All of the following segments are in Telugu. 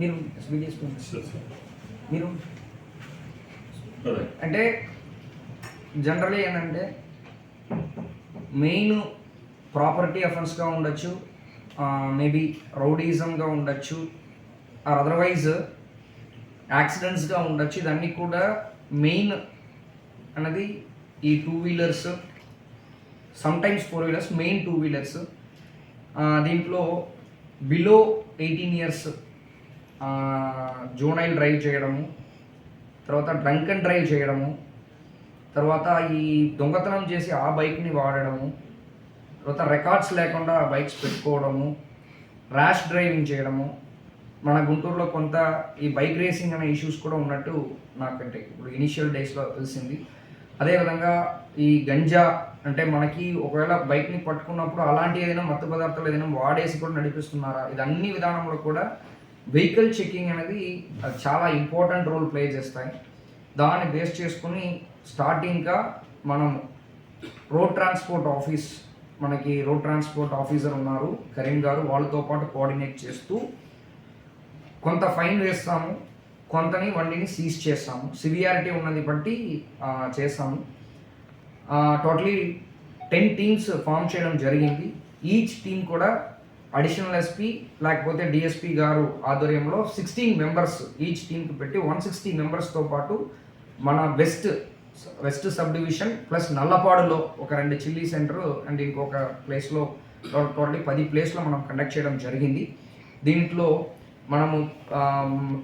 మీరు ఎస్బీడీఎస్ మీరు అదే అంటే జనరల్లీ ఏంటంటే మెయిన్ ప్రాపర్టీ అఫెన్స్గా ఉండొచ్చు మేబీ రౌడీజంగా ఉండొచ్చు ఆర్ అదర్వైజ్ యాక్సిడెంట్స్గా ఉండొచ్చు. ఇదన్నీ కూడా మెయిన్ అన్నది ఈ two wheelers sometimes four wheelers main two wheelers దీంట్లో below eighteen years juvenile drive చేయడము తర్వాత డ్రంక్ అండ్ డ్రైవ్ చేయడము తర్వాత ఈ దొంగతనం చేసి ఆ బైక్ని వాడడము తర్వాత రికార్డ్స్ లేకుండా బైక్స్ పెట్టుకోవడము ర్యాష్ డ్రైవింగ్ చేయడము మన గుంటూరులో కొంత ఈ బైక్ రేసింగ్ అనే ఇష్యూస్ కూడా ఉన్నట్టు నాకంటే ఇప్పుడు ఇనిషియల్ డేస్లో తెలిసింది. అదేవిధంగా ఈ గంజా అంటే మనకి ఒకవేళ బైక్ని పట్టుకున్నప్పుడు అలాంటి ఏదైనా మత్తు పదార్థాలు ఏదైనా వాడేసి కూడా నడిపిస్తున్నారా? ఇది అన్ని విధానంలో కూడా వెహికల్ చెకింగ్ అనేది చాలా ఇంపార్టెంట్ రోల్ ప్లే చేస్తాయి. దాన్ని బేస్ చేసుకుని స్టార్టింగ్గా మనం రోడ్ ట్రాన్స్పోర్ట్ ఆఫీస్ మనకి రోడ్ ట్రాన్స్పోర్ట్ ఆఫీసర్ ఉన్నారు కరీం గారు వాళ్ళతో పాటు కోఆర్డినేట్ చేస్తూ కొంత ఫైన్ వేస్తాము కొంతని వండిని సీజ్ చేస్తాము. సివియారిటీ ఉన్నది బట్టి చేస్తాము. టోటలీ టెన్ టీమ్స్ ఫామ్ చేయడం జరిగింది. ఈచ్ టీమ్ కూడా అడిషనల్ ఎస్పీ లేకపోతే డిఎస్పీ గారు ఆధ్వర్యంలో సిక్స్టీన్ మెంబర్స్ ఈచ్ టీంకి పెట్టి వన్ సిక్స్టీ మెంబర్స్తో పాటు మన west west sub division plus నల్లపాడులో ఒక రెండు చిల్లీ సెంటర్ అండ్ ఇంకొక ప్లేస్లో టోటల్లీ పది ప్లేస్లో మనం కండక్ట్ చేయడం జరిగింది. దీంట్లో మనము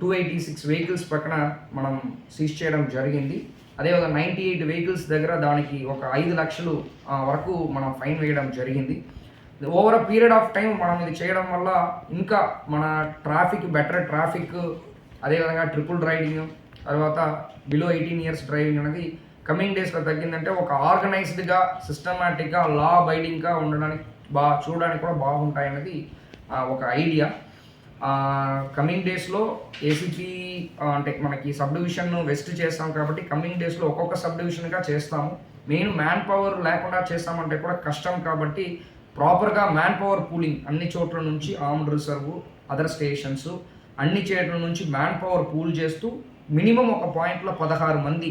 టూ ఎయిటీ సిక్స్ వెహికల్స్ పక్కన మనం సీజ్ చేయడం జరిగింది. అదేవిధంగా నైంటీ ఎయిట్ వెహికల్స్ దగ్గర దానికి ఒక ఐదు లక్షలు వరకు మనం ఫైన్ వేయడం జరిగింది. Over a period of time మనం ఇది చేయడం వల్ల ఇంకా మన ట్రాఫిక్ బెటర్ ట్రాఫిక్ అదేవిధంగా ట్రిపుల్ రైడింగ్ తర్వాత బిలో ఎయిటీన్ ఇయర్స్ డ్రైవింగ్ అనేది కమింగ్ డేస్లో తగ్గిందంటే ఒక ఆర్గనైజ్డ్గా సిస్టమేటిక్గా లా బైడింగ్గా ఉండడానికి బాగా చూడడానికి కూడా బాగుంటాయి అనేది ఒక ఐడియా కమింగ్ డేస్లో ఏసీపీ అంటే మనకి సబ్ డివిజన్ వెస్ట్ చేస్తాం కాబట్టి కమింగ్ డేస్లో ఒక్కొక్క సబ్ డివిజన్గా చేస్తాము. మెయిన్ మ్యాన్ పవర్ లేకుండా చేస్తామంటే కూడా కష్టం కాబట్టి ప్రాపర్గా మ్యాన్ పవర్ పూలింగ్ అన్ని చోట్ల నుంచి ఆర్మ్డ్ రిజర్వ్ అదర్ స్టేషన్స్ అన్ని చోట్ల నుంచి మ్యాన్ పవర్ పూల్ చేస్తూ మినిమం ఒక పాయింట్లో పదహారు మంది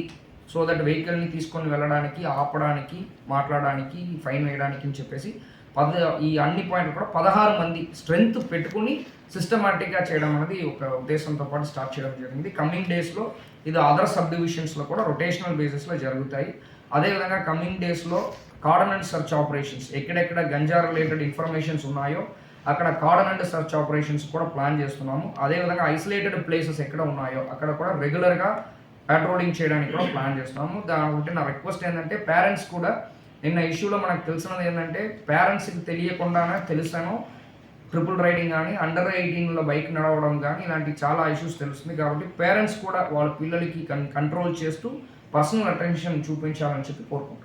సో దట్ వెహికల్ని తీసుకొని వెళ్ళడానికి ఆపడానికి మాట్లాడడానికి ఫైన్ వేయడానికి అని చెప్పేసి పద ఈ అన్ని పాయింట్లు కూడా పదహారు మంది స్ట్రెంగ్త్ పెట్టుకుని సిస్టమాటిక్గా చేయడం అనేది ఒక ఉద్దేశంతో పాటు స్టార్ట్ చేయడం జరిగింది. కమింగ్ డేస్లో ఇది అదర్ సబ్ డివిజన్స్లో కూడా రొటేషనల్ బేసిస్లో జరుగుతాయి. అదేవిధంగా కమింగ్ డేస్లో కార్డన్ అండ్ సర్చ్ ఆపరేషన్స్ ఎక్కడెక్కడ గంజా రిలేటెడ్ ఇన్ఫర్మేషన్స్ ఉన్నాయో అక్కడ కార్డన్ అండ్ సర్చ్ ఆపరేషన్స్ కూడా ప్లాన్ చేస్తున్నాము. అదేవిధంగా ఐసోలేటెడ్ ప్లేసెస్ ఎక్కడ ఉన్నాయో అక్కడ కూడా రెగ్యులర్గా పెట్రోలింగ్ చేయడానికి కూడా ప్లాన్ చేస్తున్నాము. దానిబట్టి నా రిక్వెస్ట్ ఏంటంటే పేరెంట్స్ కూడా నిన్న ఇష్యూలో మనకు తెలిసినది ఏంటంటే పేరెంట్స్కి తెలియకుండానే తెలుసాను ట్రిపుల్ రైడింగ్ కానీ అండర్ ఎయిటీన్లో బైక్ నడవడం కానీ ఇలాంటి చాలా ఇష్యూస్ తెలుస్తుంది కాబట్టి పేరెంట్స్ కూడా వాళ్ళ పిల్లలకి కన్ కంట్రోల్ చేస్తూ పర్సనల్ అటెన్షన్ చూపించాలని చెప్పి కోరుకుంటున్నాను.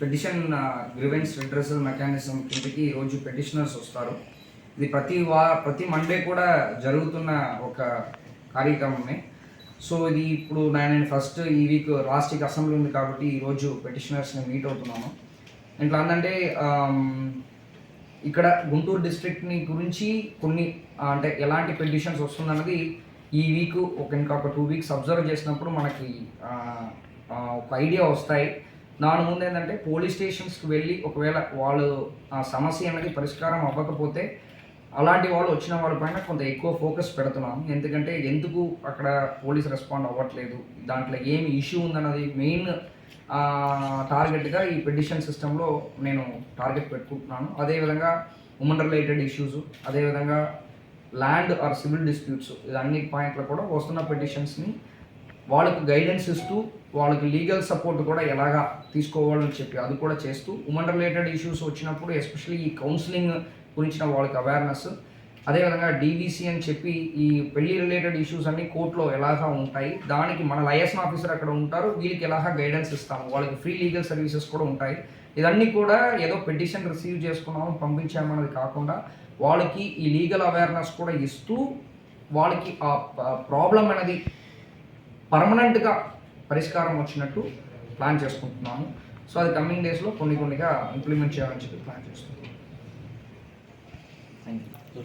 పెటిషన్ గ్రివెన్స్ రిడ్రెసల్ మెకానిజం కిందకి ఈరోజు పెటిషనర్స్ వస్తారు. ఇది ప్రతి వా ప్రతి మండే కూడా జరుగుతున్న ఒక కార్యక్రమమే. సో ఇది ఇప్పుడు నేను ఫస్ట్ ఈ వీక్ లాస్ట్ వీక్ అసెంబ్లీ ఉంది కాబట్టి ఈరోజు పెటిషనర్స్ని మీట్ అవుతున్నాను ఇట్లా అందంటే ఇక్కడ గుంటూరు డిస్ట్రిక్ట్ని గురించి కొన్ని అంటే ఎలాంటి పెటిషన్స్ వస్తుందన్నది ఈ వీక్ ఒక ఇంకా ఒక టూ వీక్స్ అబ్జర్వ్ చేసినప్పుడు మనకి ఒక ఐడియా వస్తాయి. దాని ముందు ఏంటంటే పోలీస్ స్టేషన్స్కి వెళ్ళి ఒకవేళ వాళ్ళు ఆ సమస్య అనేది పరిష్కారం అవ్వకపోతే అలాంటి వాళ్ళు వచ్చిన వాళ్ళపైన కొంత ఎక్కువ ఫోకస్ పెడుతున్నాం. ఎందుకంటే ఎందుకు అక్కడ పోలీస్ రెస్పాండ్ అవ్వట్లేదు? దాంట్లో ఏమి ఇష్యూ ఉందన్నది మెయిన్ టార్గెట్గా ఈ పెటిషన్ సిస్టంలో నేను టార్గెట్ పెట్టుకుంటున్నాను. అదేవిధంగా ఉమెన్ రిలేటెడ్ ఇష్యూస్ అదేవిధంగా ల్యాండ్ ఆర్ సివిల్ డిస్ప్యూట్స్ ఇది అన్ని కూడా వస్తున్న పెటిషన్స్ని వాళ్ళకు గైడెన్స్ ఇస్తూ వాళ్ళకి లీగల్ సపోర్ట్ కూడా ఎలాగా తీసుకోవాలని చెప్పి అది కూడా చేస్తూ ఉమెన్ రిలేటెడ్ ఇష్యూస్ వచ్చినప్పుడు ఎస్పెషల్లీ ఈ కౌన్సిలింగ్ గురించిన వాళ్ళకి అవేర్నెస్ అదేవిధంగా డీవీసీ అని చెప్పి ఈ పెళ్ళి రిలేటెడ్ ఇష్యూస్ అన్ని కోర్టులో ఎలాగా ఉంటాయి దానికి మన లయసన్ ఆఫీసర్ అక్కడ ఉంటారు వీళ్ళకి ఎలాగా గైడెన్స్ ఇస్తాము వాళ్ళకి ఫ్రీ లీగల్ సర్వీసెస్ కూడా ఉంటాయి. ఇదన్నీ కూడా ఏదో పెటిషన్ రిసీవ్ చేసుకున్నాము పంపించామన్నది కాకుండా వాళ్ళకి ఈ లీగల్ అవేర్నెస్ కూడా ఇస్తూ వాళ్ళకి ఆ ప్రాబ్లం అనేది పర్మనెంట్గా పరిష్కారం వచ్చినట్టు ప్లాన్ చేసుకుంటున్నాము. సో అది కమింగ్ డేస్లో కొన్ని కొన్నిగా ఇంప్లిమెంట్ చేయాలని చెప్పి ప్లాన్ చేస్తున్నాం. Thank you